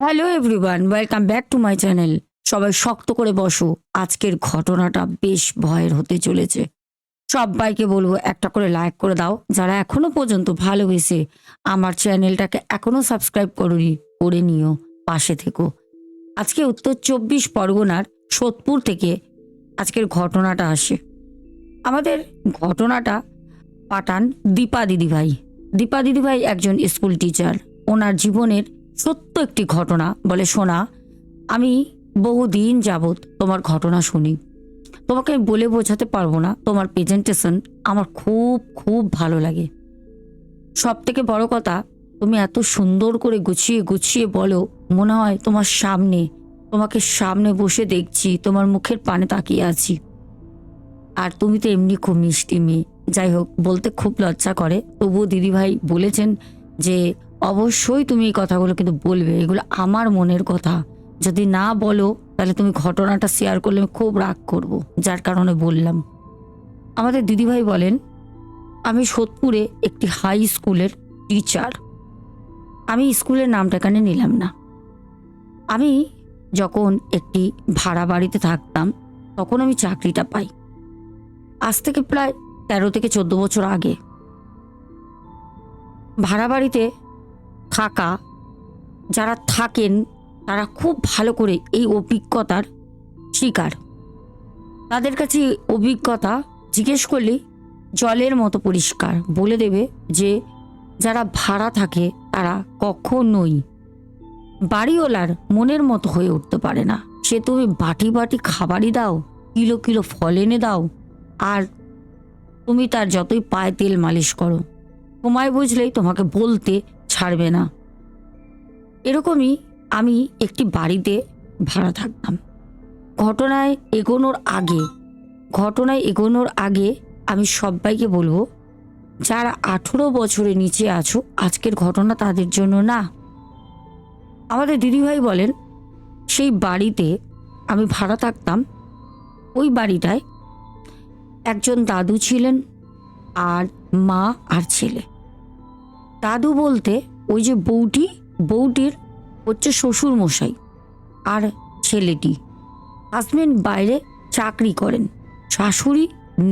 Hello everyone welcome back to my channel সবাই শক্ত করে বসো। আজকের ঘটনাটা বেশ ভয়ের হতে চলেছে। সবাইকে বলব একটা করে লাইক করে দাও। যারা এখনও পর্যন্ত ভালোবেসে আমার চ্যানেলটাকে এখনও সাবস্ক্রাইব করনি, করে নিও, পাশে থেকো। আজকে উত্তর চব্বিশ পরগনার সোদপুর থেকে আজকের ঘটনাটা আসে। আমাদের ঘটনাটা পাঠান দীপা দিদিভাই। দীপা দিদিভাই একজন স্কুল টিচার ওনার জীবনের সত্য একটি ঘটনা বলে শোনা আমি বহুদিন যাবৎ তোমার ঘটনা শুনি। তোমাকে আমি বলে বোঝাতে পারব না। তোমার প্রেজেন্টেশন আমার খুব খুব ভালো লাগে। সব থেকে বড় কথা, তুমি এত সুন্দর করে গুছিয়ে গুছিয়ে বলো, মনে হয় তোমার সামনে, তোমাকে সামনে বসে দেখছি, তোমার মুখের পানে তাকিয়ে আছি। আর তুমি তো এমনি খুব মিষ্টি মেয়ে। যাই হোক, বলতে খুব লজ্জা করে। তবুও দিদিভাই বলেছেন যে অবশ্যই তুমি এই কথাগুলো কিন্তু বলবে, এগুলো আমার মনের কথা। যদি না বলো, তাহলে তুমি ঘটনাটা শেয়ার করলে আমি খুব রাগ করব, যার কারণে বললাম। আমাদের দিদিভাই বলেন, আমি সোদপুরে একটি হাই স্কুলের টিচার আমি স্কুলের নামটা এখানে নিলাম না। আমি যখন একটি ভাড়া বাড়িতে থাকতাম, তখন আমি চাকরিটা পাই। আজ থেকে প্রায় তেরো থেকে চোদ্দ বছর আগে। ভাড়া বাড়িতে থাকা যারা থাকেন, তারা খুব ভালো করে এই অভিজ্ঞতার শিকার। তাদের কাছে অভিজ্ঞতা জিজ্ঞেস করলে জলের মতো পরিষ্কার। বলে দেবে যে, যারা ভাড়া থাকে, তারা কখনোই বাড়িওয়ালার মনের মতো হয়ে উঠতে পারে না। সে তুমি বাটি বাটি খাবারই দাও, কিলো কিলো ফল এনে দাও, আর তুমি তার যতই পায়ে তেল মালিশ করো। সময় বুঝলেই তোমাকে বলতে ছাড়বে না। এরকমই আমি একটি বাড়িতে ভাড়া থাকতাম। ঘটনায় এগোনোর আগে, ঘটনায় এগোনোর আগে আমি সবাইকে বলব, যারা আঠেরো বছরের নিচে আছো, আজকের ঘটনা তাদের জন্য না। আমাদের দিদিভাই বলেন, সেই বাড়িতে আমি ভাড়া থাকতাম। ওই বাড়িটায় একজন দাদু ছিলেন আর মা আর ছেলে। দাদু বলতে ওই যে বউটি বউটির হচ্ছে শ্বশুর মশাই আর ছেলেটি। হাজবেন্ড বাইরে চাকরি করেন, শাশুড়ি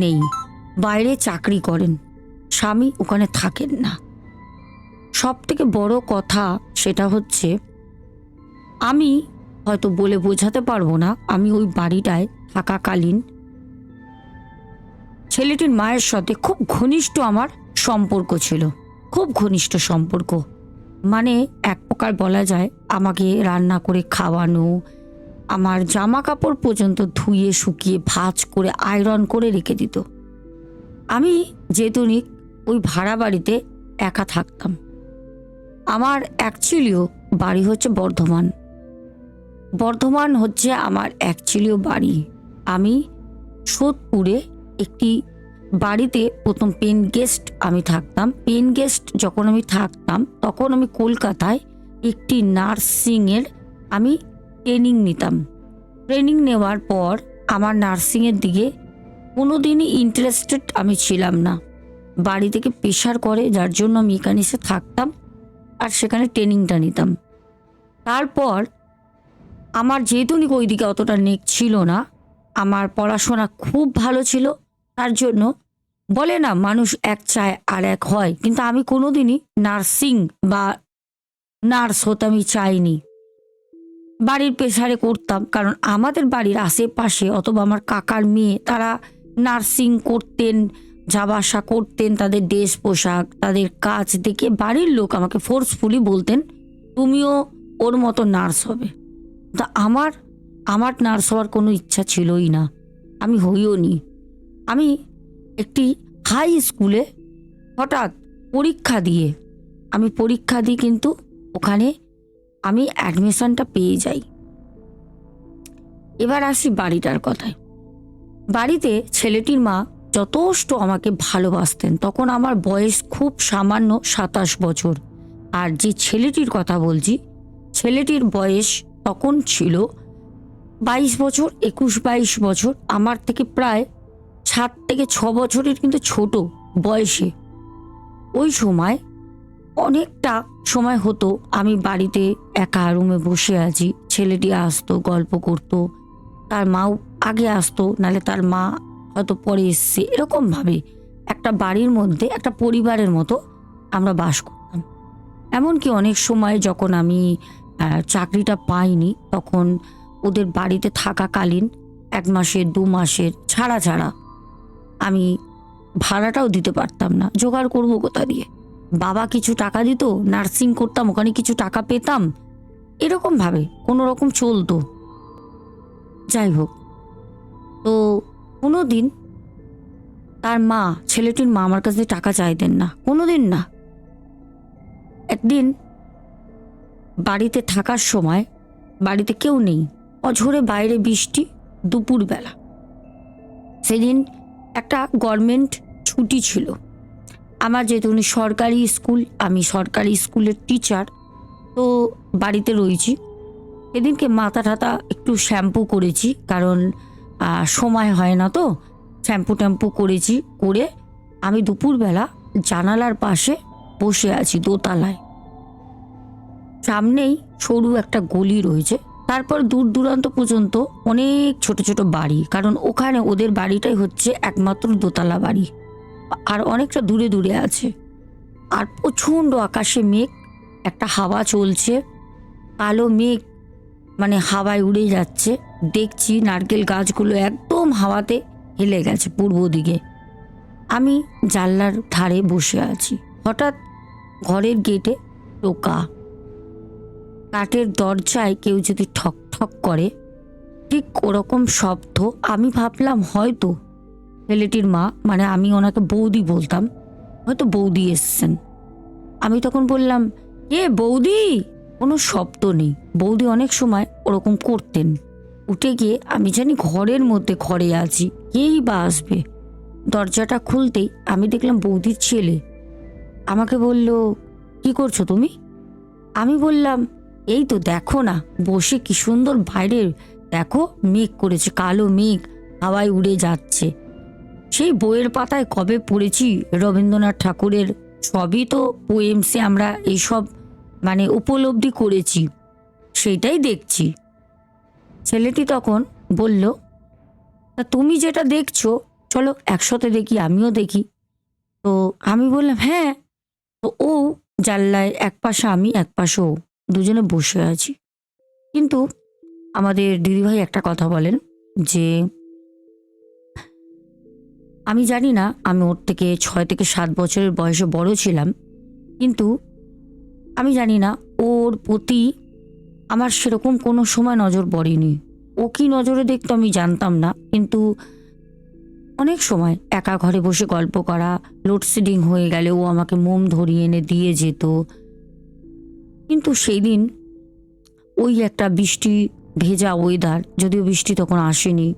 নেই, বাইরে চাকরি করেন, স্বামী ওখানে থাকেন না। সব থেকে বড় কথা সেটা হচ্ছে, আমি হয়তো বলে বোঝাতে পারব না, আমি ওই বাড়িটায় থাকাকালীন ছেলেটির মায়ের সাথে খুব ঘনিষ্ঠ আমার সম্পর্ক ছিল। খুব ঘনিষ্ঠ সম্পর্ক। মানে এক প্রকার বলা যায়, আমাকে রান্না করে খাওয়ানো, আমার জামা কাপড় পর্যন্ত ধুয়ে, শুকিয়ে, ভাজ করে, আয়রন করে রেখে দিত। আমি যেতুনি ওই ভাড়া বাড়িতে একা থাকতাম। আমার অ্যাকচুয়ালিও বাড়ি হচ্ছে বর্ধমান। বর্ধমান হচ্ছে আমার অ্যাকচুয়ালিও বাড়ি। আমি সোদপুরে একটি বাড়িতে প্রথম পেন গেস্ট আমি থাকতাম। পেন গেস্ট যখন আমি থাকতাম, তখন আমি কলকাতায় একটি নার্সিংয়ের আমি ট্রেনিং নিতাম। ট্রেনিং নেওয়ার পর আমার নার্সিংয়ের দিকে কোনো দিনই ইন্টারেস্টেড আমি ছিলাম না। বাড়ি থেকে প্রেশার করে, যার জন্য আমি এখানে এসে থাকতাম আর সেখানে ট্রেনিংটা নিতাম। তারপর আমার যেহেতু ওই দিকে অতটা নেক ছিল না, আমার পড়াশোনা খুব ভালো ছিল তার জন্য বলে না, মানুষ এক চায় আর এক হয়। কিন্তু আমি কোনোদিনই নার্সিং বা নার্স হতে আমি চাইনি। বাড়ির পেশারে করতাম, কারণ আমাদের বাড়ির আশেপাশে অথবা আমার কাকার মেয়ে তারা নার্সিং করতেন, যাওয়া আসা করতেন, তাদের ড্রেস পোশাক, তাদের কাজ দেখে বাড়ির লোক আমাকে ফোর্সফুলি বলতেন, তুমিও ওর মতো নার্স হবে। তা আমার আমার নার্স হওয়ার কোনো ইচ্ছা ছিলই না। আমি হইও নি। আমি একটি হাই স্কুলে হঠাৎ পরীক্ষা দিয়ে, আমি পরীক্ষা দিই কিন্তু ওখানে আমি অ্যাডমিশনটা পেয়ে যাই। এবার আসি বাড়িটার কথায়। বাড়িতে ছেলেটির মা যথেষ্ট আমাকে ভালোবাসতেন। তখন আমার বয়স খুব সামান্য সাতাশ বছর। আর যে ছেলেটির কথা বলছি, ছেলেটির বয়স তখন ছিল বাইশ বছর, একুশ বাইশ বছর। আমার থেকে প্রায় সাত থেকে ছ বছরের কিন্তু ছোট বয়সে। ওই সময় অনেকটা সময় হতো আমি বাড়িতে একা রুমে বসে আছি। ছেলেটি আসতো, গল্প করতো, তার মাও আগে আসতো নালে তার মা হয়তো পরে এসছে। এরকমভাবে একটা বাড়ির মধ্যে, একটা পরিবারের মতো আমরা বাস করতাম। এমনকি অনেক সময় যখন আমি চাকরিটা পাইনি, তখন ওদের বাড়িতে থাকাকালীন এক মাসের, দু মাসের ছাড়া ছাড়া আমি ভাড়াটাও দিতে পারতাম না। জোগাড় করব কোথা দিয়ে? বাবা কিছু টাকা দিত নার্সিং করতাম, ওখানে কিছু টাকা পেতাম। এরকমভাবে কোনো রকম চলতো। যাই হোক, তো কোনো দিন তার মা, ছেলেটির মা আমার কাছে টাকা চাইতেন না। কোনো দিন না। একদিন বাড়িতে থাকার সময়, বাড়িতে কেউ নেই। অঝোরে বাইরে বৃষ্টি, দুপুরবেলা। সেদিন একটা গভর্নমেন্ট ছুটি ছিল। আমার যেহেতু উনি সরকারি স্কুল, আমি সরকারি স্কুলের টিচার তো বাড়িতে রয়েছি। সেদিনকে মাথা ঠাতা একটু শ্যাম্পু করেছি, কারণ সময় হয় না তো। শ্যাম্পু ট্যাম্পু করেছি, করে আমি দুপুরবেলা জানালার পাশে বসে আছি দোতলায়। সামনেই সরু একটা গলি রয়েছে। তারপর দূর দূরান্ত পর্যন্ত অনেক ছোট ছোট বাড়ি, কারণ ওখানে ওদের বাড়িটাই হচ্ছে একমাত্র দোতলা বাড়ি। আর অনেকটা দূরে দূরে আছে। আর প্রচণ্ড আকাশে মেঘ, একটা হাওয়া চলছে, কালো মেঘ মানে হাওয়ায় উড়ে যাচ্ছে। দেখছি নারকেল গাছগুলো একদম হাওয়াতে হেলে গেছে পূর্ব দিকে। আমি জানলার ধারে বসে আছি। হঠাৎ ঘরের গেটে টোকা। কাঠের দরজায় কেউ যদি ঠক ঠক করে, ঠিক ওরকম শব্দ আমি ভাবলাম হয়তো ছেলেটির মা মানে আমি ওনাকে বৌদি বলতাম, হয়তো বৌদি এসছেন। আমি তখন বললাম, এ বৌদি, কোনো শব্দ নেই। বৌদি অনেক সময় ওরকম করতেন। উঠে গিয়ে আমি জানি ঘরের মধ্যে ঘরে আছি, কেই বা আসবে? দরজাটা খুলতেই আমি দেখলাম বৌদির ছেলে। আমাকে বলল, কি করছ তুমি? আমি বললাম এই তো দেখো না, বসে কি সুন্দর বাইরে দেখো মেঘ করেছে, কালো মেঘ, হাওয়ায় উড়ে যাচ্ছে। সেই বইয়ের পাতায় কবে পড়েছি রবীন্দ্রনাথ ঠাকুরের, সবই তো পোয়েমসে আমরা এইসব মানে উপলব্ধি করেছি, সেইটাই দেখছি। ছেলেটি তখন বলল, তা তুমি যেটা দেখছ, চলো একসাথে দেখি, আমিও দেখি। তো আমি বললাম হ্যাঁ। তো ও জানলায় এক পাশে, আমি এক পাশে ও দুজনে বসে আছি। কিন্তু আমাদের দিদিভাই একটা কথা বলেন যে, আমি জানি না আমি ওর থেকে ছয় থেকে সাত বছরের বয়সে বড় ছিলাম, কিন্তু আমি জানি না ওর প্রতি আমার সেরকম কোনো সময় নজর পড়েনি। ও কি নজরে দেখতো আমি জানতাম না, কিন্তু অনেক সময় একা ঘরে বসে গল্প করা লোডশেডিং হয়ে গেলে ও আমাকে মোম ধরিয়ে এনে দিয়ে যেত। কিন্তু সেই দিন ওই একটা বৃষ্টি, ভেজা ওয়েদার যদিও বৃষ্টি তখন আসেনি,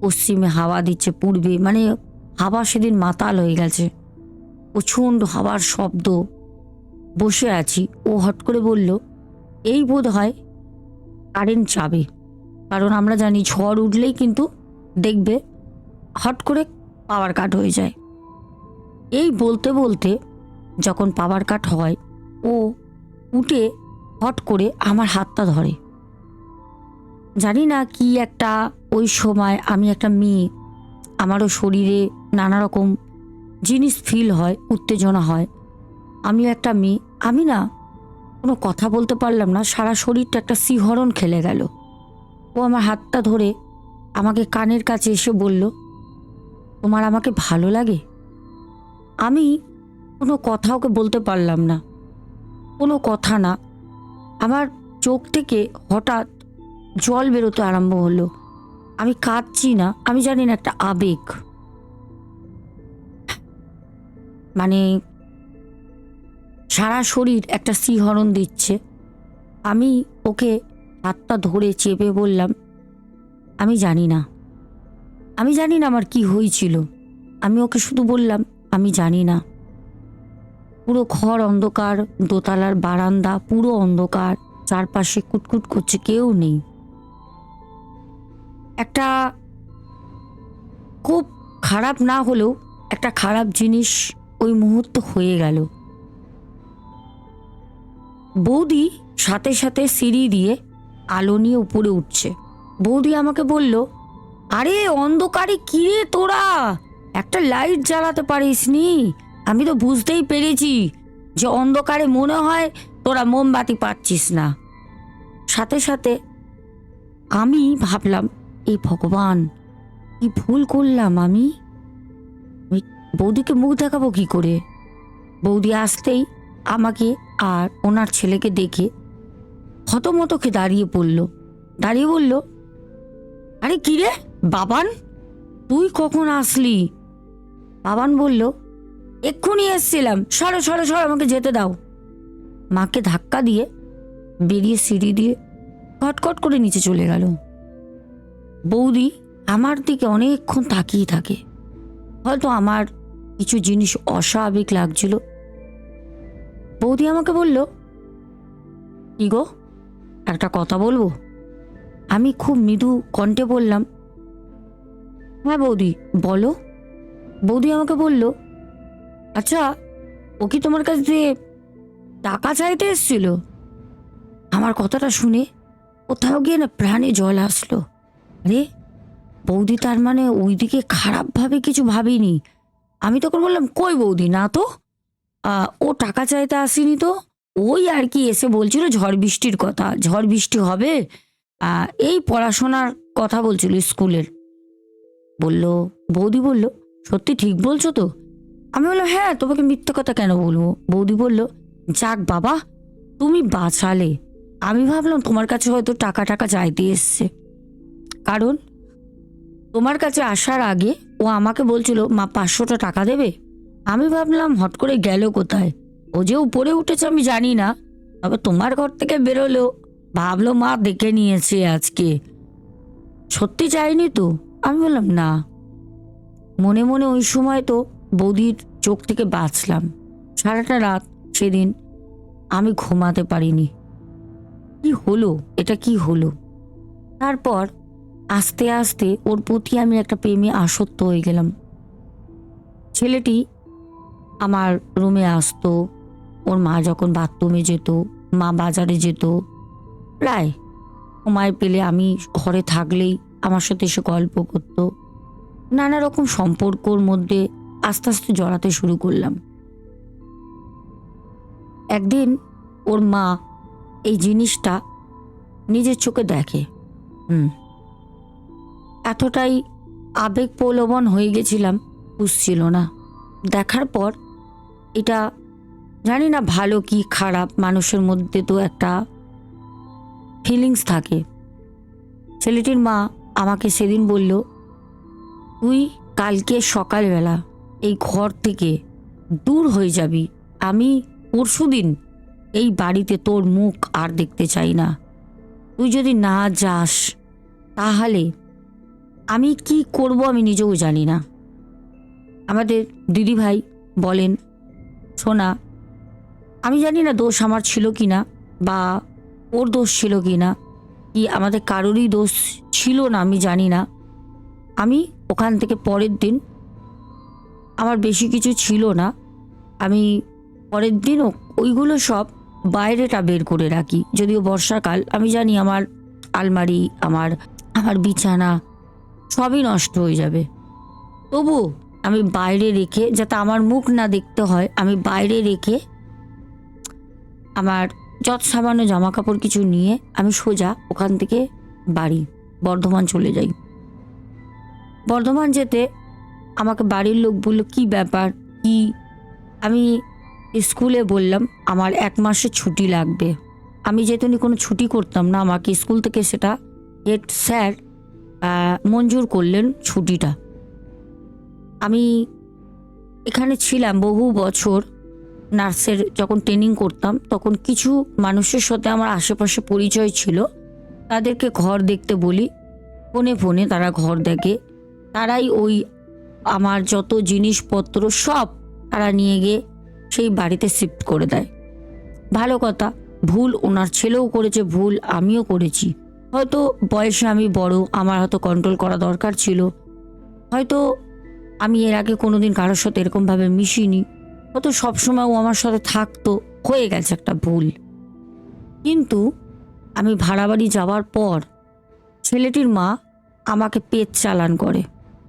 পশ্চিমে হাওয়া দিচ্ছে, পূর্বে মানে হাওয়া সেদিন মাতাল হয়ে গেছে। প্রচণ্ড হাওয়ার শব্দ। বসে আছি। ও হট করে বলল, এই বোধ হয় কারেন্ট যাবে কারণ আমরা জানি ঝড় উঠলেই কিন্তু দেখবে হট করে পাওয়ার কাট হয়ে যায়। এই বলতে বলতে যখন পাওয়ার কাট হয়, ও উঠে হট করে আমার হাতটা ধরে। জানি না কি একটা ওই সময় আমি একটা মেয়ে, আমারও শরীরে নানা রকম জিনিস ফিল হয়, উত্তেজনা হয়। আমি একটা মেয়ে, আমি না কোনো কথা বলতে পারলাম না, সারা শরীরটা একটা শিহরণ খেলে গেল। ও আমার হাতটা ধরে আমাকে কানের কাছে এসে বলল, তোমার আমাকে ভালো লাগে? আমি কোনো কথা ওকে বলতে পারলাম না। কোনো কথা না। আমার চোখ থেকে হঠাৎ জল বেরোতে আরম্ভ হলো। আমি কাঁদছি না, আমি জানি না একটা আবেগ। মানে সারা শরীর একটা শিহরণ দিচ্ছে। আমি ওকে হাতটা ধরে চেপে বললাম, আমি জানি না। আমি জানি না আমার কি হয়েছিল। আমি ওকে শুধু বললাম, আমি জানি না। পুরো ঘর অন্ধকার, দোতলার বারান্দা পুরো অন্ধকার, চারপাশে কুটকুট করছে কেউ নেই। একটা খুব খারাপ না হলেও একটা খারাপ জিনিস ওই মুহূর্ত হয়ে গেল। বৌদি সাথে সাথে সিঁড়ি দিয়ে আলো নিয়ে উপরে উঠছে। বৌদি আমাকে বলল, আরে অন্ধকারে কিরে তোরা? একটা লাইট জ্বালাতে পারিস নি আমি তো বুঝতেই পেরেছি যে অন্ধকারে মনে হয় তোরা মোমবাতি পাচ্ছিস না। সাথে সাথে আমি ভাবলাম এই ভগবান, কি ভুল করলাম আমি? বৌদিকে মুখ দেখাবো কি করে? বৌদি আসতেই আমাকে আর ওনার ছেলেকে দেখে হতমতকে দাঁড়িয়ে পড়ল। দাঁড়িয়ে বলল, আরে কি রে, বাবান? তুই কখন আসলি? বাবান বলল এক্ষুনি এসছিলাম। সরো সরো সরো, আমাকে যেতে দাও। মাকে ধাক্কা দিয়ে বেরিয়ে সিঁড়ি দিয়ে কটকট করে নিচে চলে গেল। বৌদি আমার দিকে অনেকক্ষণ তাকিয়ে থাকে। হয়তো আমার কিছু জিনিস অস্বাভাবিক লাগছিল। বৌদি আমাকে বলল, কি গো, একটা কথা বলব? আমি খুব মৃদু কণ্ঠে বললাম হ্যাঁ বৌদি, বলো। বৌদি আমাকে বলল আচ্ছা ও কি তোমার কাছ দিয়ে টাকা চাইতে এসছিল? আমার কথাটা শুনে কোথাও গিয়ে না প্রাণে জল আসলো। আরে, বৌদি তার মানে ওইদিকে খারাপভাবে কিছু ভাবিনি? আমি তখন বললাম, কই বৌদি, না তো? ও টাকা চাইতে আসেনি তো? ওই আর কি এসে বলছিল, ঝড় বৃষ্টির কথা, ঝড় বৃষ্টি হবে? এই পড়াশোনার কথা বলছিল স্কুলের। বলল, বৌদি বলল, সত্যি ঠিক বলছো তো? আমি বললাম হ্যাঁ তোমাকে মিথ্যে কথা কেন বলব? বৌদি বলল, যাক বাবা, তুমি বাঁচালে। আমি ভাবলাম, তোমার কাছে হয়তো টাকা টাকা চাইতে এসছে। কারণ তোমার কাছে আসার আগে ও আমাকে বলছিল, মা, পাঁচশোটা টাকা দেবে? আমি ভাবলাম, হট করে গেল কোথায়? ও যে উপরে উঠেছে আমি জানি না, তবে তোমার ঘর থেকে বেরোলো। ভাবলো, মা, দেখে নিয়েছে আজকে। সত্যি চাইনি তো? আমি বললাম, না। মনে মনে ওই সময় তো বৌদির চোখ থেকে বাঁচলাম। সারাটা রাত সেদিন আমি ঘুমাতে পারিনি। কি হলো? এটা কি হলো? তারপর আস্তে আস্তে ওর প্রতি আমি একটা প্রেমে আসক্ত হয়ে গেলাম। ছেলেটি আমার রুমে আসতো, ওর মা যখন বাথরুমে যেত, মা বাজারে যেত, প্রায় সময় পেলে আমি ঘরে থাকলেই আমার সাথে এসে গল্প করতো। নানা রকম সম্পর্কর মধ্যে আস্তে আস্তে জড়াতে শুরু করলাম। একদিন ওর মা এই জিনিসটা নিজের চোখে দেখে। হুম। এতটাই আবেগ প্রলোভন হয়ে গেছিলাম, বুঝছিল না। দেখার পর এটা জানি না ভালো কি খারাপ, মানুষের মধ্যে তো একটা ফিলিংস থাকে। ছেলেটির মা আমাকে সেদিন বলল, তুই কালকে সকালবেলা এই ঘর থেকে দূর হয়ে যাবি। আমি পরশুদিন এই বাড়িতে তোর মুখ আর দেখতে চাই না। তুই যদি না যাস, তাহলে আমি কি করব আমি নিজেও জানি না। আমাদের দিদিভাই বলেন সোনা আমি জানি না দোষ আমার ছিল কি না বা ওর দোষ ছিল কি না কি আমাদের কারোরই দোষ ছিল না আমি জানি না। আমি ওখান থেকে পরের দিন আমার বেশি কিছু ছিল না। আমি পরের দিনও ওইগুলো সব বাইরেটা বের করে রাখি। যদিও বর্ষাকাল, আমি জানি আমার আলমারি, আমার আমার বিছানা সবই নষ্ট হয়ে যাবে। তবু আমি বাইরে রেখে, যাতে আমার মুখ না দেখতে হয়, আমি বাইরে রেখে আমার যত সামান্য জামা কাপড় কিছু নিয়ে আমি সোজা ওখান থেকে বাড়ি, বর্ধমান চলে যাই। বর্ধমান যেতে আমাকে বাড়ির লোক বলল, কি ব্যাপার? কি? আমি স্কুলে বললাম, আমার এক মাসে ছুটি লাগবে। আমি যেহেতু কোনো ছুটি করতাম না, আমাকে স্কুল থেকে সেটা হেড স্যার মঞ্জুর করলেন ছুটিটা। আমি এখানে ছিলাম বহু বছর নার্সের যখন ট্রেনিং করতাম, তখন কিছু মানুষের সাথে আমার আশেপাশে পরিচয় ছিল। তাদেরকে ঘর দেখতে বলি, ফোনে ফোনে তারা ঘর দেখে। তারাই ওই আমার যত জিনিসপত্র সব তারা নিয়ে গিয়ে সেই বাড়িতে শিফট করে দেয়। ভালো কথা, ভুল ওনার ছেলেও করেছে, ভুল আমিও করেছি। হয়তো বয়সে আমি বড়, আমার হয়তো কন্ট্রোল করা দরকার ছিল। হয়তো আমি এর আগে কোনোদিন কারোর সাথে এরকমভাবে মিশিনি। হয়তো সবসময় ও আমার সাথে থাকতো, হয়ে গেছে একটা ভুল। কিন্তু আমি ভাড়া বাড়ি যাওয়ার পর ছেলেটির মা আমাকে পেট চালান করে।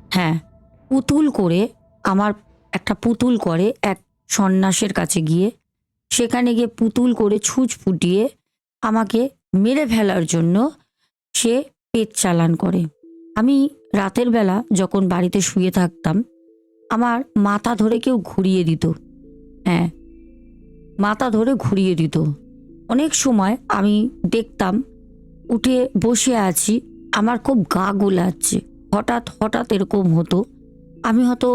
হ্যাঁ পুতুল করে আমার একটা পুতুল করে এক সন্ন্যাসের কাছে গিয়ে, সেখানে গিয়ে পুতুল করে ছুঁচ ফুটিয়ে আমাকে মেরে ফেলার জন্য সে পেট চালান করে। আমি রাতের বেলা যখন বাড়িতে শুয়ে থাকতাম, আমার মাথা ধরে কেউ ঘুরিয়ে দিত। হ্যাঁ মাথা ধরে ঘুরিয়ে দিত। অনেক সময় আমি দেখতাম, উঠে বসে আছি, আমার খুব গা গোলাচ্ছে। হঠাৎ হঠাৎ এরকম হতো আমি হয়তো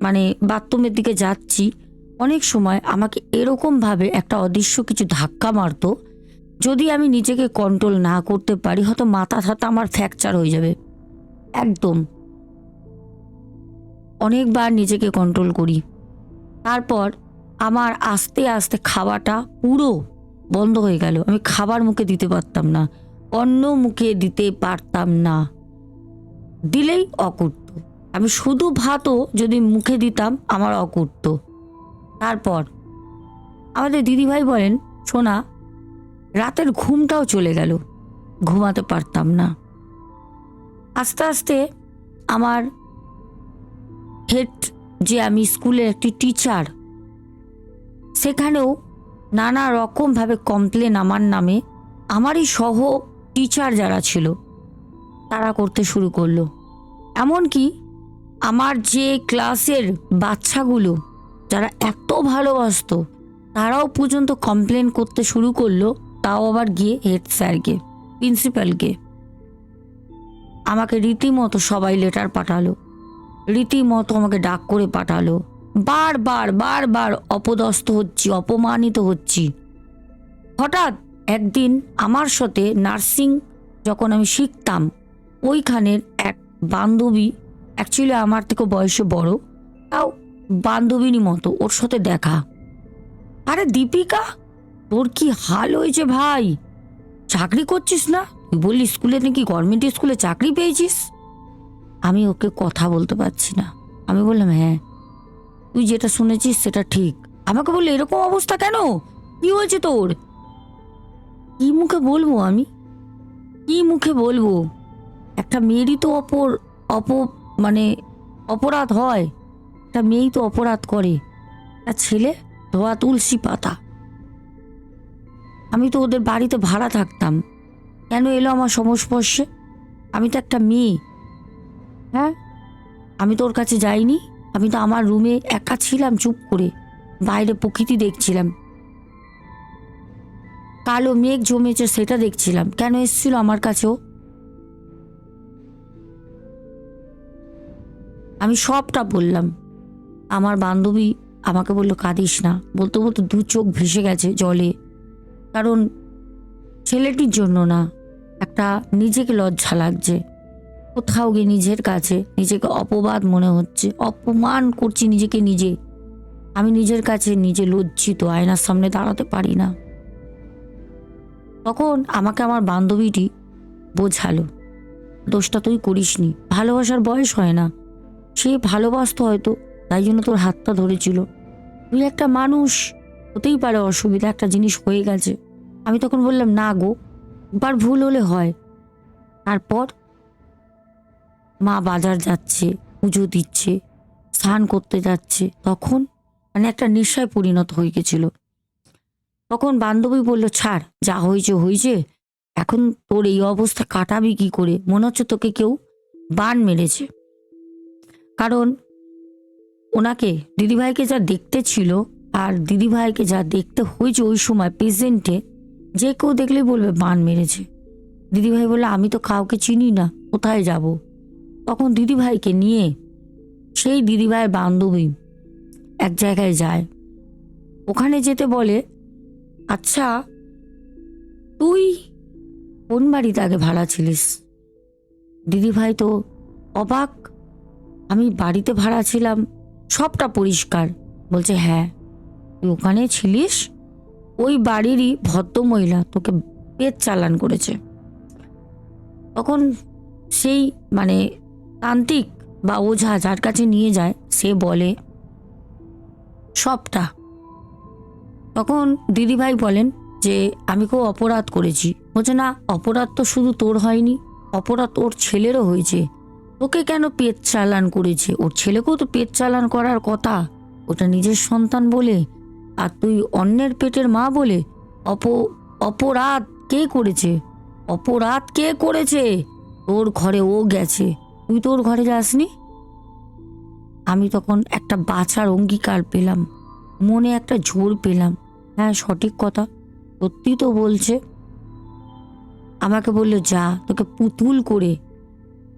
মানে বাথরুমের দিকে যাচ্ছি। অনেক সময় আমাকে এরকমভাবে একটা অদৃশ্য কিছু ধাক্কা মারতো, যদি আমি নিজেকে কন্ট্রোল না করতে পারি, হয়তো মাথা থাতা আমার ফ্র্যাকচার হয়ে যাবে। একদম। অনেকবার নিজেকে কন্ট্রোল করি। তারপর আমার আস্তে আস্তে খাওয়াটা পুরো বন্ধ হয়ে গেল। আমি খাবার মুখে দিতে পারতাম না, অন্য মুখে দিতে পারতাম না। দিলেই অকুর্ত আমি শুধু ভাতও যদি মুখে দিতাম, আমার অকুর্ত। তারপর আমাদের দিদিভাই বলেন, সোনা, রাতের ঘুমটাও চলে গেল, ঘুমাতে পারতাম না। আস্তে আস্তে আমার হেড, যে আমি স্কুলের একটি টিচার, সেখানেও নানা রকমভাবে কমপ্লেন আমার নামে, আমারই সহ টিচার যারা ছিল, তারা করতে শুরু করল। এমনকি আমার যে ক্লাসের বাচ্চাগুলো যারা এত ভালোবাসতো, তারাও পর্যন্ত কমপ্লেন করতে শুরু করল, তাও আবার গিয়ে হেড স্যারকে প্রিন্সিপালকে আমাকে রীতিমতো সবাই লেটার পাঠালো, রীতিমতো আমাকে ডাক করে পাঠালো বারবার বারবার অপদস্থ হচ্ছি, অপমানিত হচ্ছি। হঠাৎ একদিন আমার সাথে নার্সিং যখন আমি শিখতাম, ওইখানের এক বান্ধবী অ্যাকচুয়ালি আমার থেকে বয়সে বড়। তাও বান্ধবীনি মতো, ওর সাথে দেখা। আরে দীপিকা, তোর কি হাল হয়েছে ভাই? চাকরি করছিস না? তুই বললি স্কুলে নাকি গভর্নমেন্ট স্কুলে চাকরি পেয়েছিস? আমি ওকে কথা বলতে পারছি না। আমি বললাম হ্যাঁ তুই যেটা শুনেছিস সেটা ঠিক। আমাকে বললে, এরকম অবস্থা কেন? কি হয়েছে তোর? কি মুখে বলব আমি? কি মুখে বলব? একটা মেয়েরই তো অপর অপ মানে অপরাধ হয়। একটা মেয়েই তো অপরাধ করে। একটা ছেলে ধোয়া তুলসী পাতা। আমি তো ওদের বাড়িতে ভাড়া থাকতাম। কেন এলো আমার সংস্পর্শে আমি তো একটা মেয়ে। হ্যাঁ? আমি তো ওর কাছে যাইনি। আমি তো আমার রুমে একা ছিলাম চুপ করে। বাইরে প্রকৃতি দেখছিলাম। কালো মেঘ জমেছে, সেটা দেখছিলাম। কেন এসেছিল আমার কাছেও? আমি সবটা বললাম। আমার বান্ধবী আমাকে বলল, কাঁদিস না। বলতে বলতে দু চোখ ভেসে গেছে জলে। কারণ ছেলেটির জন্য না, একটা নিজেকে লজ্জা লাগছে। কোথাও গিয়ে নিজের কাছে নিজেকে অপবাদ মনে হচ্ছে, অপমান করছি নিজেকে নিজে। আমি নিজের কাছে নিজে লজ্জিত, আয়নার সামনে দাঁড়াতে পারি না। তখন আমাকে আমার বান্ধবীটি বোঝালো, দোষটা তুই করিসনি। ভালোবাসার বয়স হয় না। সে ভালোবাসতো হয়তো, তাই জন্য তোর হাতটা ধরেছিল। তুই একটা মানুষ, হতেই পারে অসুবিধা, একটা জিনিস হয়ে গেছে। আমি তখন বললাম, না গো একবার ভুল হলে হয়। তারপর মা বাজার যাচ্ছে, পুজো দিচ্ছে, স্নান করতে যাচ্ছে। তখন মানে একটা নেশায় পরিণত হয়ে গেছিল। তখন বান্ধবী বলল, ছাড়, যা হয়েছে হয়েছে। এখন তোর এই অবস্থা কাটাবি কি করে? মনে হচ্ছে তোকে কেউ বান মেরেছে। কারণ ওনাকে দিদিভাইকে যা দেখতে ছিল আর দিদিভাইকে যা দেখতে হয়েছে ওই সময় প্রেজেন্টে যে কেউ দেখলেই বলবে, বান মেরেছে। দিদিভাই বললে, আমি তো কাউকে চিনি না, কোথায় যাব? তখন দিদিভাইকে নিয়ে সেই দিদিভাইয়ের বান্ধবী এক জায়গায় যায়। ওখানে যেতে বলে আচ্ছা তুই কোন বাড়িতে আগে ভাড়া ছিলিস? দিদিভাই তো অবাক আমি বাড়িতে ভাড়া ছিলাম, সবটা পরিষ্কার। বলছে হ্যাঁ তুই ওখানে ছিলিস? ওই বাড়িরই ভদ্রমহিলা তোকে পেট চালান করেছে। তখন সেই মানে তান্ত্রিক বা ওঝা যার কাছে নিয়ে যায়, সে বলে, সবটা। তখন দিদিভাই বলেন যে, আমি খুব অপরাধ করেছি। বলছে, না, অপরাধ তো শুধু তোর হয়নি, অপরাধ ওর ছেলেরও হয়েছে। তোকে কেন পেট চালান করেছে? ওর ছেলেকেও তো পেট চালান করার কথা। ওটা নিজের সন্তান বলে, আর তুই অন্যের পেটের মা বলে। অপ, অপরাধ কে করেছে? অপরাধ কে করেছে? তোর ঘরে ও গেছে। তুই তোর ঘরে যাসনি? আমি তখন একটা বাছার অঙ্গীকার পেলাম। মনে একটা জোর পেলাম। হ্যাঁ সঠিক কথা। সত্যি তো বলছে। আমাকে বলল, যা, তোকে পুতুল করে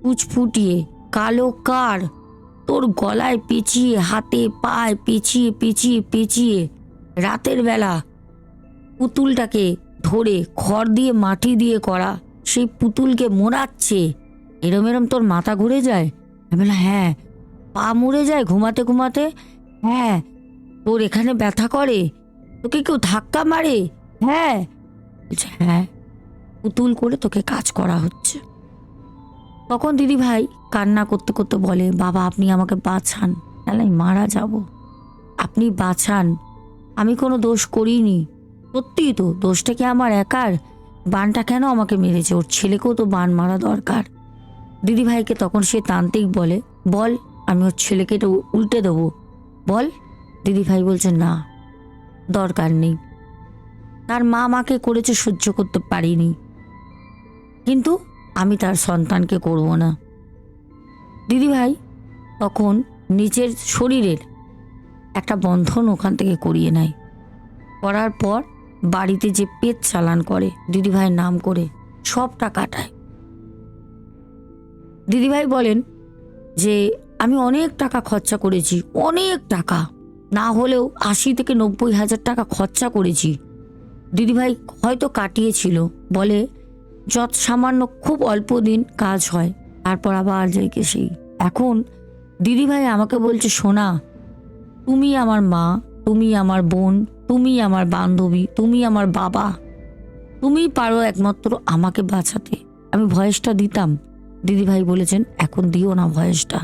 পুচ ফুটিয়ে, কালো কার। তোর গলায় পেঁচিয়ে, হাতে পায়ে পেঁচিয়ে পেঁচিয়ে পেঁচিয়ে। রাতের বেলা পুতুলটাকে ধরে খড় দিয়ে, মাটি দিয়ে করা, সেই পুতুলকে মোড়াচ্ছে। এরম এরম তোর মাথা ঘুরে যায়? আমি বললাম হ্যাঁ। পা মুড়ে যায় ঘুমাতে ঘুমাতে? হ্যাঁ। তোর এখানে ব্যথা করে? তোকে কেউ ধাক্কা মারে? হ্যাঁ। হ্যাঁ। পুতুল করে তোকে কাজ করা হচ্ছে। তখন দিদি ভাই কান্না করতে করতে বলে, বাবা, আপনি আমাকে বাঁচান আমি মারা যাব। আপনি বাঁচান, আমি কোনো দোষ করিনি। সত্যি তো, দোষটা কি আমার একার? বানটা কেন আমাকে মেরেছে? ওর ছেলেকেও তো বান মারা দরকার। দিদি ভাইকে তখন সে তান্ত্রিক বলে, বল, আমি ওর ছেলেকে এটা উল্টে দেবো। বল। দিদি ভাই বলছে, না, দরকার নেই। তার মা মাকে করেছে সহ্য করতে পারিনি। কিন্তু আমি তার সন্তানকে করব না। দিদিভাই তখন নিজের শরীরের একটা বন্ধন ওখান থেকে করিয়ে নেয়। করার পর বাড়িতে যে পেট চালান করে দিদিভাইয়ের নাম করে সবটা কাটায় দিদিভাই বলেন যে, আমি অনেক টাকা খরচা করেছি, অনেক টাকা। না হলেও আশি থেকে নব্বই হাজার টাকা খরচা করেছি। দিদিভাই হয়তো কাটিয়েছিল, বলে যত সামান্য খুব অল্প দিন কাজ হয়, তারপর আবার যাইকে সেই এখন দিদিভাই আমাকে বলছে, সোনা, তুমি আমার মা, তুমি আমার বোন, তুমি আমার বান্ধবী, তুমি আমার বাবা, তুমি পারো একমাত্র আমাকে বাঁচাতে। আমি ভয়েসটা দিতাম। দিদিভাই বলেছেন, এখন দিও না ভয়েসটা।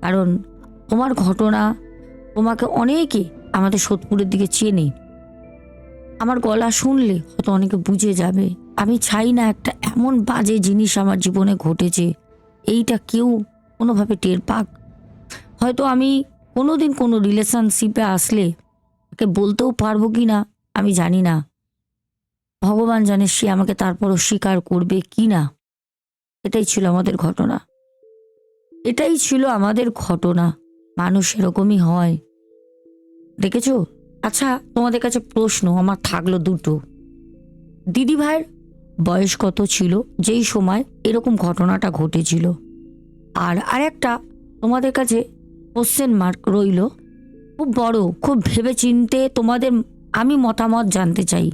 কারণ তোমার ঘটনা তোমাকে অনেকে আমাদের সোদপুরের দিকে চেনে। আমার গলা শুনলে হয়তো অনেকে বুঝে যাবে। আমি চাই না একটা এমন বাজে জিনিস আমার জীবনে ঘটেছে। এইটা কেউ কোনোভাবে টের পাক। হয়তো আমি কোনো দিন কোনো রিলেশনশিপে আসলে তাকে বলতেও পারব কি না, আমি জানি না। ভগবান জানে সে আমাকে তারপরও স্বীকার করবে কি না। এটাই ছিল আমাদের ঘটনা। এটাই ছিল আমাদের ঘটনা। মানুষ এরকমই হয়। দেখেছ? আচ্ছা তোমাদের কাছে প্রশ্ন, আমার থাকল দুটো। দিদি ভাইয়ের বয়স কত ছিল? যেই সময় এরকম ঘটনাটা ঘটেছিল। আর আরেকটা তোমাদের কাছে কোশ্চেন মার্ক রইল। খুব বড়, খুব ভেবে চিনতে তোমাদের আমি মতামত জানতে চাই।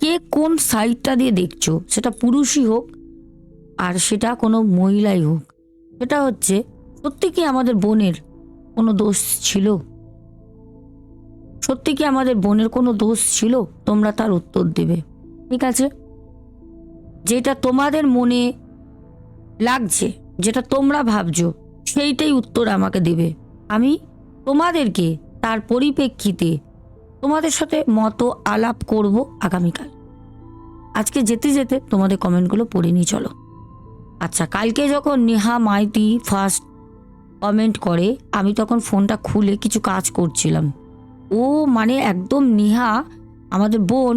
কে কোন সাইডটা দিয়ে দেখছ? সেটা পুরুষই হোক আর সেটা কোনো মহিলাই হোক। সেটা হচ্ছে, সত্যি কি আমাদের বোনের কোনো দোষ ছিল? সত্যি কি আমাদের বোনের কোনো দোষ ছিল? তোমরা তার উত্তর দেবে। ঠিক আছে? যেটা তোমাদের মনে লাগছে, যেটা তোমরা ভাবছ, সেইটাই উত্তর আমাকে দেবে। আমি তোমাদেরকে তার পরিপ্রেক্ষিতে তোমাদের সাথে মতো আলাপ করব আগামীকাল। আজকে যেতে যেতে তোমাদের কমেন্টগুলো পড়ে নিয়ে চলো। আচ্ছা কালকে যখন নেহা মাইতি ফার্স্ট কমেন্ট করে, আমি তখন ফোনটা খুলে কিছু কাজ করছিলাম। ও মানে একদম নেহা, আমাদের বোন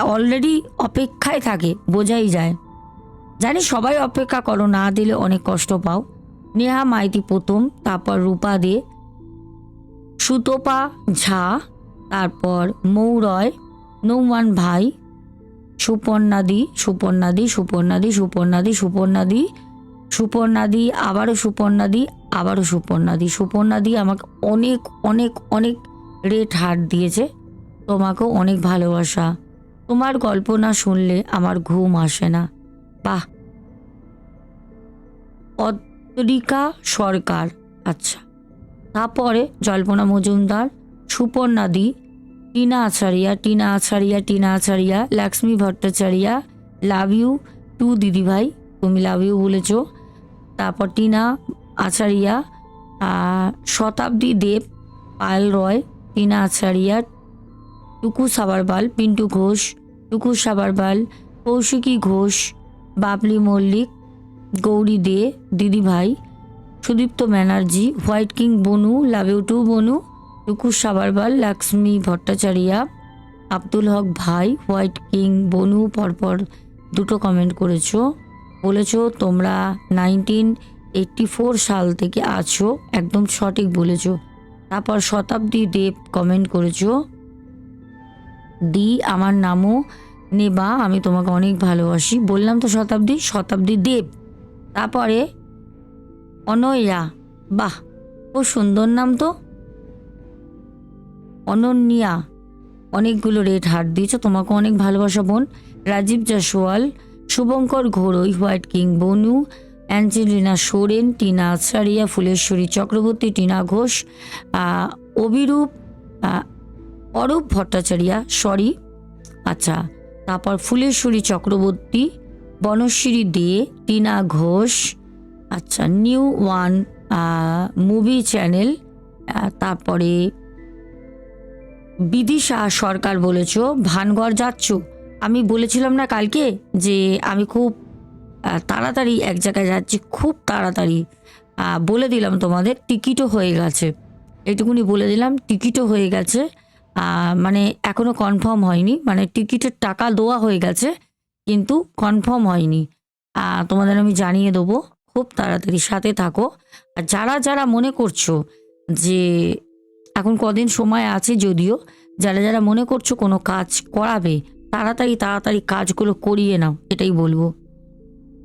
অলরেডি অপেক্ষায় থাকে, বোঝাই যায়। জানি সবাই অপেক্ষা করো, না দিলে অনেক কষ্ট পাও। নেহা মাইতি প্রথম, তারপর রূপা দে, সুতোপা ঝা, তারপর মৌরয়, নৌমান ভাই সুপর্ণাদি সুপর্ণাদি সুপর্ণাদি সুপর্ণাদি সুপর্ণাদি সুপর্ণাদি আবারও সুপর্ণাদি আবারও সুপর্ণাদি সুপর্ণাদি আমাকে অনেক অনেক অনেক রেট হার্ট দিয়েছে। তোমাকেও অনেক ভালোবাসা। তোমার গল্প না শুনলে আমার ঘুম আসে না। বাহ। অদ্রিকা সরকার আচ্ছা। তারপরে Jalpana Majumdar, সুপর্ণাদি, Tina Acharya Tina Acharya Tina Acharya, Lakshmi Bhattacharya, love you too দিদিভাই, তুমি লাভ ইউ বলেছ। তারপর টিনা আচারিয়া শতাব্দী দেব পায়েল রয় টিনা আচারিয়া, টুকু সাবারবাল পিন্টু ঘোষ টুকু সাবারবাল কৌশিকী ঘোষ, বাবলি মল্লিক, গৌরী দে দিদিভাই সুদীপ্ত ব্যানার্জি, হোয়াইট কিং বনু, লাভ ইউ টু বনু টুকু সাবারবাল লক্ষ্মী ভট্টাচারিয়া, আব্দুল হক ভাই, হোয়াইট কিং বনু, পরপর দুটো কমেন্ট করেছ। বলেছ, তোমরা নাইনটিন এইট্টি ফোর সাল থেকে আছো, একদম সঠিক বলেছ। তারপর শতাব্দী দেব কমেন্ট করেছ দি, আমার নামও নেবা, আমি তোমাকে অনেক ভালোবাসি। বললাম তো শতাব্দী শতাব্দী দেব। তারপরে অনয়া বাহ, খুব সুন্দর নাম তো। অনন্যা, অনেকগুলো রেড হার্ট দিয়েছ, তোমাকে অনেক ভালোবাসা বোন। রাজীব জাসওয়াল শুভঙ্কর ঘোড়ই, হোয়াইট কিং বনু, অ্যাঞ্জেলিনা সোরেন, টিনা আচারিয়া, ফুলেশ্বরী চক্রবর্তী, টিনা ঘোষ অভিরূপ অরূপ ভট্টাচারিয়া সরি আচ্ছা তারপর ফুলেশ্বরী চক্রবর্তী, বনশ্রী দে, টিনা ঘোষ আচ্ছা নিউ ওয়ান মুভি চ্যানেল তারপরে বিদিশা সরকার বলেছ, ভানগড় যাচ্ছ? আমি বলেছিলাম না কালকে যে আমি খুব তাড়াতাড়ি এক জায়গায় যাচ্ছি, খুব তাড়াতাড়ি। বলে দিলাম তোমাদের, টিকিটও হয়ে গেছে। এটুকুনি বলে দিলাম, টিকিটও হয়ে গেছে। মানে এখনও কনফার্ম হয়নি। মানে টিকিটের টাকা দেওয়া হয়ে গেছে, কিন্তু কনফার্ম হয়নি। তোমাদের আমি জানিয়ে দেবো। খুব তাড়াতাড়ি সাথে থাকো। আর যারা যারা মনে করছ যে এখন কদিন সময় আছে যদিও, যারা যারা মনে করছ কোনো কাজ করাবে, তাড়াতাড়ি তাড়াতাড়ি কাজগুলো করিয়ে নাও, এটাই বলব।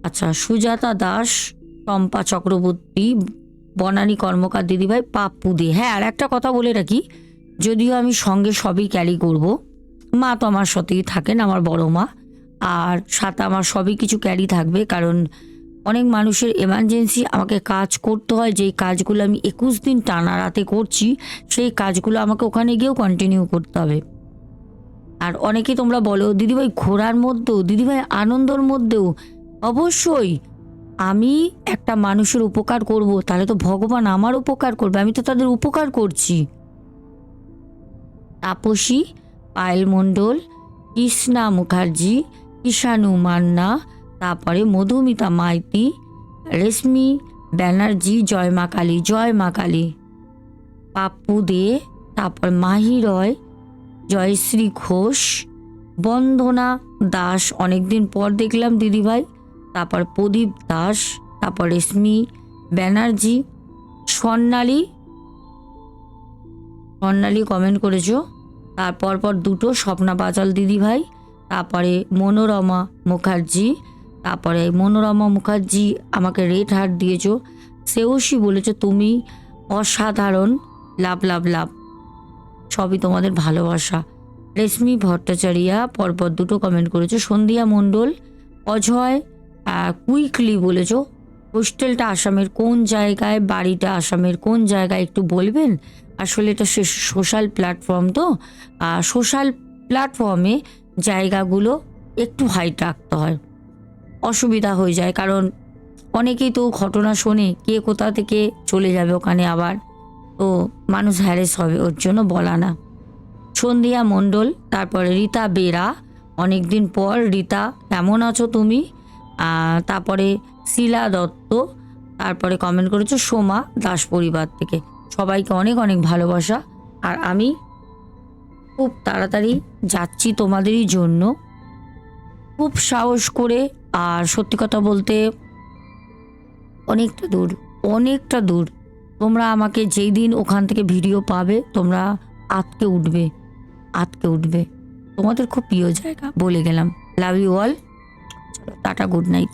আচ্ছা সুজাতা দাস টম্পা চক্রবর্তী, বনানী কর্মকার দিদিভাই, পাপ্পু দে। হ্যাঁ আর একটা কথা বলে রাখি যদিও আমি সঙ্গে সবই ক্যারি করব। মা তো আমার সাথেই থাকেন, আমার বড় মা। আর সাথে আমার সবই কিছু ক্যারি থাকবে, কারণ অনেক মানুষের এমার্জেন্সি আমাকে কাজ করতে হয়, যেই কাজগুলো আমি একুশ দিন টানা রাতে করছি, সেই কাজগুলো আমাকে ওখানে গিয়েও কন্টিনিউ করতে হবে। আর অনেকে তোমরা বলো, দিদিভাই, ঘোরার মধ্যেও, দিদিভাই, আনন্দর মধ্যেও? অবশ্যই। আমি একটা মানুষের উপকার করব, তাহলে তো ভগবান আমার উপকার করবে, আমি তো তাদের উপকার করছি। তাপসী, পায়েল মণ্ডল, কৃষ্ণা মুখার্জি, ঈশানু মান্না, তারপরে মধুমিতা মাইতি, রেশমি ব্যানার্জি, জয় মা কালী, জয় মা কালী, পাপ্পু দে, তারপর মাহি রয়, জয়শ্রী ঘোষ, বন্দনা দাস, অনেকদিন পর দেখলাম দিদিভাই, তারপর প্রদীপ দাস, তারপর রেশমি ব্যানার্জি, স্বর্ণালী স্বর্ণালী কমেন্ট করেছ? তারপর পর দুটো স্বপ্না বাচাল দিদিভাই, তারপরে মনোরমা মুখার্জি, তারপরে মনোরমা মুখার্জি আমাকে রেড হার্ট দিয়েছ। সেওসি বলেছ, তুমি অসাধারণ, লাভ লাভ লাভ। সবই তোমাদের ভালোবাসা। রেশমি ভট্টাচারিয়া পরপর দুটো কমেন্ট করেছ, সন্ধিয়া মণ্ডল, অজয় কুইকলি বলেছ হোস্টেলটা আসামের কোন জায়গায়, বাড়িটা আসামের কোন জায়গায় একটু বলবেন? আসলে এটা সোশ্যাল প্ল্যাটফর্ম তো। আর সোশ্যাল প্ল্যাটফর্মে জায়গাগুলো একটু হাইট রাখতে হয়। অসুবিধা হয়ে যায় কারণ অনেকেই তো ঘটনা শোনে কে কোথা থেকে চলে যাবে ওখানে আবার? তো মানুষ হ্যারেস হবে, ওর জন্য বলা না। সন্ধ্যা মণ্ডল, তারপরে রীতা বেরা, অনেকদিন পর রীতা, কেমন আছো তুমি? তারপরে শিলা দত্ত, তারপরে কমেন্ট করেছ সোমা দাস পরিবার থেকে। সবাইকে অনেক অনেক ভালোবাসা। আর আমি খুব তাড়াতাড়ি যাচ্ছি তোমাদেরই জন্য। খুব সাহস করে, আর সত্যি কথা বলতে অনেকটা দূর অনেকটা দূর। তোমরা আমাকে যেই দিন ওখান থেকে ভিডিও পাবে, তোমরা আতকে উঠবে আতকে উঠবে। তোমাদের খুব প্রিয় জায়গা, বলে গেলাম। Love you all tata good night